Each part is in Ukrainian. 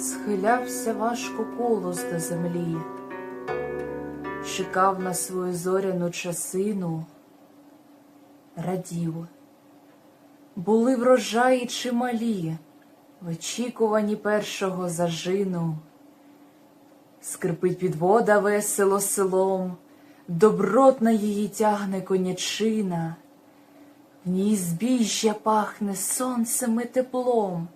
схилявся важко колос до землі, чекав на свою зоряну часину, радів. Були врожаї чималі, в очікуванні першого зажину. Скрипить підвода весело селом, добротна її тягне конячина, в ній збіжжя пахне сонцем і теплом,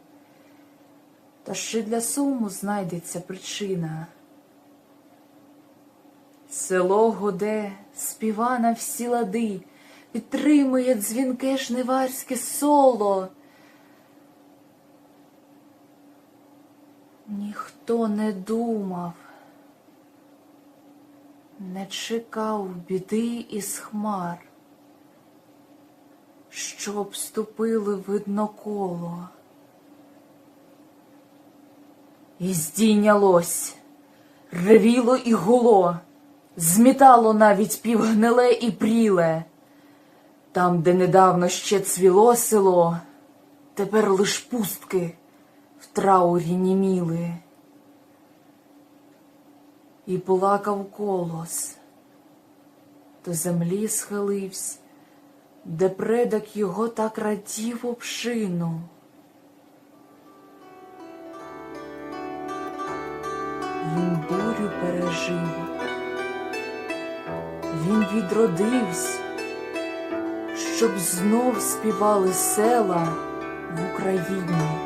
та ще для суму знайдеться причина. Село гуде, співа на всі лади, підтримує дзвінке жниварське соло. Ніхто не думав, не чекав біди із хмар, щоб ступили видно коло. І здійнялось, ревіло і гуло, змітало навіть півгниле і пріле. Там, де недавно ще цвіло село, тепер лиш пустки в траурі німіли. І плакав колос, до землі схилився, де предок його так радів обшину. Він бурю пережив, він відродився, щоб знов співали села в Україні.